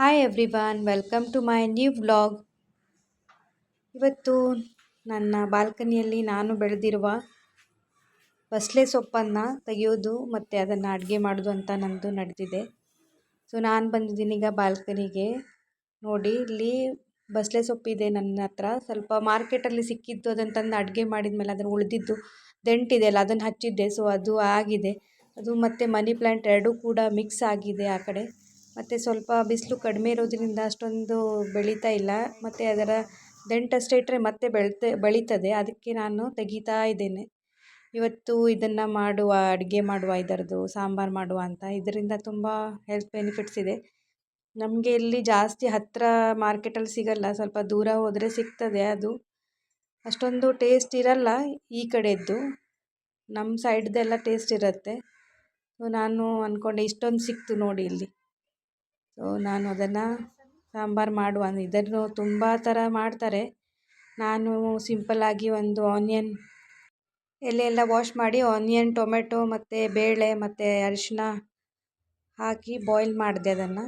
Hi everyone welcome to my new vlog ಇವತ್ತು ನನ್ನ ಬಾಲ್ಕನಿಯಲ್ಲಿ ನಾನು ಬೆಳೆದಿರುವ ಬಸಳೆ ಸೊಪ್ಪನ್ನು ತೆಗೆಯೋದು ಮತ್ತು ಅದನ್ನು ಅಡುಗೆ ಮಾಡೋದು ಅಂತ ನನ್ನದು ನಡೆದಿದೆ. ಸೊ ನಾನು ಬಂದಿದ್ದೀನಿ ಈಗ ಬಾಲ್ಕನಿಗೆ. ನೋಡಿ, ಇಲ್ಲಿ ಬಸಳೆ ಸೊಪ್ಪಿದೆ ನನ್ನ ಹತ್ರ. ಸ್ವಲ್ಪ ಮಾರ್ಕೆಟಲ್ಲಿ ಸಿಕ್ಕಿದ್ದು, ಅದನ್ನು ತಂದು ಅಡುಗೆ ಮಾಡಿದ ಮೇಲೆ ಅದನ್ನು ಉಳಿದಿದ್ದು ದಂಟಿದೆ ಅಲ್ಲ, ಅದನ್ನು ಹಚ್ಚಿದ್ದೆ. ಸೊ ಅದು ಆಗಿದೆ. ಅದು ಮತ್ತು ಮನಿ ಪ್ಲ್ಯಾಂಟ್ ಎರಡೂ ಕೂಡ ಮಿಕ್ಸ್ ಆಗಿದೆ ಆ ಕಡೆ. ಮತ್ತು ಸ್ವಲ್ಪ ಬಿಸಿಲು ಕಡಿಮೆ ಇರೋದ್ರಿಂದ ಅಷ್ಟೊಂದು ಬೆಳೀತಾ ಇಲ್ಲ. ಮತ್ತು ಅದರ ದಂಟಷ್ಟೇ ಇಟ್ಟರೆ ಮತ್ತೆ ಬೆಳ್ತೆ, ಬೆಳೀತದೆ. ಅದಕ್ಕೆ ನಾನು ತೆಗೀತಾ ಇದ್ದೇನೆ. ಇವತ್ತು ಇದನ್ನು ಮಾಡುವ, ಅಡುಗೆ ಮಾಡುವ, ಇದರದ್ದು ಸಾಂಬಾರು ಮಾಡುವ ಅಂತ. ಇದರಿಂದ ತುಂಬ ಹೆಲ್ತ್ ಬೆನಿಫಿಟ್ಸ್ ಇದೆ. ನಮಗೆ ಇಲ್ಲಿ ಜಾಸ್ತಿ ಹತ್ತಿರ ಮಾರ್ಕೆಟಲ್ಲಿ ಸಿಗಲ್ಲ. ಸ್ವಲ್ಪ ದೂರ ಹೋದರೆ ಸಿಗ್ತದೆ ಅದು. ಅಷ್ಟೊಂದು ಟೇಸ್ಟ್ ಇರಲ್ಲ ಈ ಕಡೆದ್ದು. ನಮ್ಮ ಸೈಡ್ದೆಲ್ಲ ಟೇಸ್ಟ್ ಇರುತ್ತೆ. ಸೊ ನಾನು ಅಂದ್ಕೊಂಡೆ ಇಷ್ಟೊಂದು ಸಿಕ್ತು ನೋಡಿ ಇಲ್ಲಿ. ಸೊ ನಾನು ಅದನ್ನು ಸಾಂಬಾರು ಮಾಡುವ ಇದನ್ನು ತುಂಬ ಥರ ಮಾಡ್ತಾರೆ. ನಾನು ಸಿಂಪಲ್ಲಾಗಿ ಒಂದು ಆನಿಯನ್ ಎಲೆ ಎಲ್ಲ ವಾಶ್ ಮಾಡಿ ಆನಿಯನ್ ಟೊಮೆಟೊ ಮತ್ತು ಬೇಳೆ ಮತ್ತು ಅರಿಶಿನ ಹಾಕಿ ಬಾಯ್ಲ್ ಮಾಡಿದೆ ಅದನ್ನು.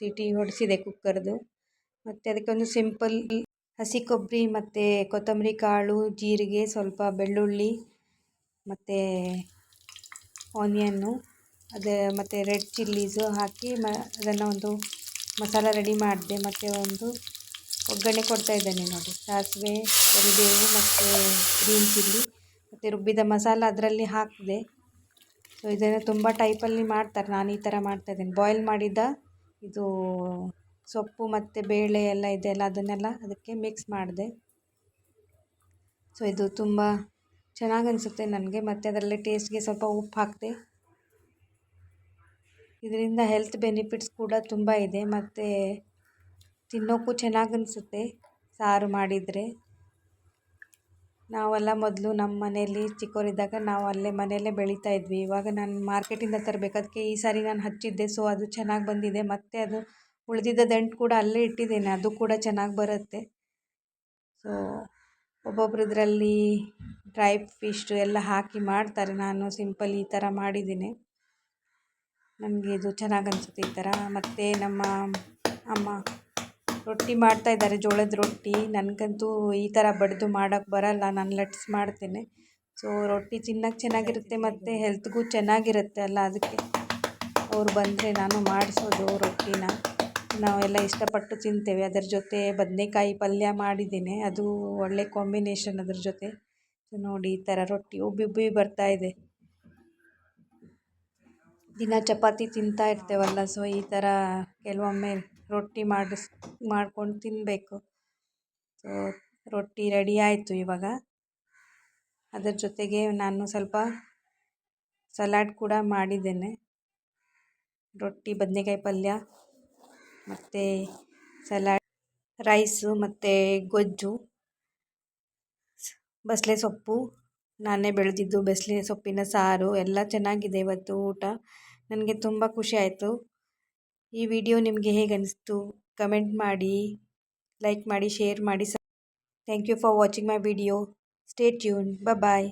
ಸೀಟಿ ಹೊಡೆಸಿದೆ ಕುಕ್ಕರ್ದು. ಮತ್ತು ಅದಕ್ಕೊಂದು ಸಿಂಪಲ್ ಹಸಿ ಕೊಬ್ಬರಿ ಮತ್ತು ಕೊತ್ತಂಬರಿ ಕಾಳು, ಜೀರಿಗೆ, ಸ್ವಲ್ಪ ಬೆಳ್ಳುಳ್ಳಿ ಮತ್ತು ಆನಿಯನ್ನು ಅದೇ ಮತ್ತು ರೆಡ್ ಚಿಲ್ಲೀಸು ಹಾಕಿ ಮ, ಅದನ್ನು ಒಂದು ಮಸಾಲ ರೆಡಿ ಮಾಡಿದೆ. ಮತ್ತು ಒಂದು ಒಗ್ಗರಣೆ ಕೊಡ್ತಾ ಇದ್ದೇನೆ ನೋಡಿ. ಸಾಸಿವೆ, ಕರಿಬೇವು ಮತ್ತು ಗ್ರೀನ್ ಚಿಲ್ಲಿ ಮತ್ತು ರುಬ್ಬಿದ ಮಸಾಲ ಅದರಲ್ಲಿ ಹಾಕಿದೆ. ಸೊ ಇದನ್ನು ತುಂಬ ಟೈಪಲ್ಲಿ ಮಾಡ್ತಾರೆ. ನಾನು ಈ ಥರ ಮಾಡ್ತಾಯಿದ್ದೇನೆ ಬಾಯ್ಲ್ ಮಾಡಿದ ಇದು ಸೊಪ್ಪು ಮತ್ತು ಬೇಳೆ ಎಲ್ಲ ಇದೆಯಲ್ಲ ಅದನ್ನೆಲ್ಲ ಅದಕ್ಕೆ ಮಿಕ್ಸ್ ಮಾಡಿದೆ. ಸೊ ಇದು ತುಂಬ ಚೆನ್ನಾಗಿ ಅನಿಸುತ್ತೆ ನನಗೆ. ಮತ್ತು ಅದರಲ್ಲಿ ಟೇಸ್ಟ್ಗೆ ಸ್ವಲ್ಪ ಉಪ್ಪು ಹಾಕಿದೆ. ಇದರಿಂದ ಹೆಲ್ತ್ ಬೆನಿಫಿಟ್ಸ್ ಕೂಡ ತುಂಬ ಇದೆ. ಮತ್ತು ತಿನ್ನೋಕ್ಕೂ ಚೆನ್ನಾಗಿ ಅನಿಸುತ್ತೆ. ಸಾರು ಮಾಡಿದರೆ. ನಾವೆಲ್ಲ ಮೊದಲು ನಮ್ಮ ಮನೆಯಲ್ಲಿ ಚಿಕ್ಕವರಿದ್ದಾಗ ನಾವು ಅಲ್ಲೇ ಮನೆಯಲ್ಲೇ ಬೆಳೀತಾ ಇದ್ವಿ. ಇವಾಗ ನಾನು ಮಾರ್ಕೆಟಿಂದ ತರಬೇಕು. ಅದಕ್ಕೆ ಈ ಸಾರಿ ನಾನು ಹಚ್ಚಿದ್ದೆ. ಸೊ ಅದು ಚೆನ್ನಾಗಿ ಬಂದಿದೆ. ಮತ್ತು ಅದು ಉಳಿದಿದ್ದ ದಂಟು ಕೂಡ ಅಲ್ಲೇ ಇಟ್ಟಿದ್ದೇನೆ. ಅದು ಕೂಡ ಚೆನ್ನಾಗಿ ಬರುತ್ತೆ. ಸೊ ಒಬ್ಬೊಬ್ರು ಡ್ರೈ ಫಿಶ್ ಎಲ್ಲ ಹಾಕಿ ಮಾಡ್ತಾರೆ. ನಾನು ಸಿಂಪಲ್ ಈ ಥರ ಮಾಡಿದ್ದೀನಿ. ನನಗೆ ಇದು ಚೆನ್ನಾಗಿ ಅನಿಸುತ್ತೆ ಈ ಥರ. ಮತ್ತು ನಮ್ಮ ಅಮ್ಮ ರೊಟ್ಟಿ ಮಾಡ್ತಾ ಇದ್ದಾರೆ, ಜೋಳದ ರೊಟ್ಟಿ. ನನಗಂತೂ ಈ ಥರ ಬಡಿದು ಮಾಡೋಕ್ಕೆ ಬರಲ್ಲ, ನಾನು ಲಟ್ಸ್ ಮಾಡ್ತೇನೆ. ಸೊ ರೊಟ್ಟಿ ತಿನ್ನೋಕ್ಕೆ ಚೆನ್ನಾಗಿರುತ್ತೆ ಮತ್ತು ಹೆಲ್ತ್ಗೂ ಚೆನ್ನಾಗಿರುತ್ತೆ ಅಲ್ಲ, ಅದಕ್ಕೆ ಅವ್ರು ಬಂದರೆ ನಾನು ಮಾಡಿಸೋದು ರೊಟ್ಟಿನ. ನಾವೆಲ್ಲ ಇಷ್ಟಪಟ್ಟು ತಿಂತೇವೆ. ಅದರ ಜೊತೆ ಬದನೇಕಾಯಿ ಪಲ್ಯ ಮಾಡಿದ್ದೀನಿ. ಅದು ಒಳ್ಳೆ ಕಾಂಬಿನೇಷನ್ ಅದ್ರ ಜೊತೆ. ನೋಡಿ ಈ ಥರ ರೊಟ್ಟಿ ಉಬ್ಬಿ ಉಬ್ಬಿ ಬರ್ತಾ ಇದೆ. ದಿನ ಚಪಾತಿ ತಿಂತಾ ಇರ್ತೇವಲ್ಲ ಸೊ ಈ ಥರ ಕೆಲವೊಮ್ಮೆ ರೊಟ್ಟಿ ಮಾಡಿಸ್, ಮಾಡ್ಕೊಂಡು ತಿನ್ನಬೇಕು ಸೊ ರೊಟ್ಟಿ ರೆಡಿ ಆಯಿತು ಇವಾಗ. ಅದರ ಜೊತೆಗೆ ನಾನು ಸ್ವಲ್ಪ ಸಲಾಡ್ ಕೂಡ ಮಾಡಿದ್ದೇನೆ. ರೊಟ್ಟಿ, ಬದನೆಕಾಯಿ ಪಲ್ಯ, ಮತ್ತು ಸಲಾಡ್ ರೈಸು ಮತ್ತು ಗೊಜ್ಜು ಬಸಳೆ ಸೊಪ್ಪು. ನಾನೇ ಬೆಳೆದಿದ್ದು ಬೆಸ್ಲೆ ಸೊಪ್ಪಿನ ಸಾರು ಎಲ್ಲ ಚೆನ್ನಾಗಿದೆ ಇವತ್ತು ಊಟ. ನನಗೆ ತುಂಬ ಖುಷಿ ಆಯಿತು. ಈ ವಿಡಿಯೋ ನಿಮಗೆ ಹೇಗೆ ಅನಿಸ್ತು ಕಮೆಂಟ್ ಮಾಡಿ, ಲೈಕ್ ಮಾಡಿ, ಶೇರ್ ಮಾಡಿ. Thank you for watching my video stay tune bye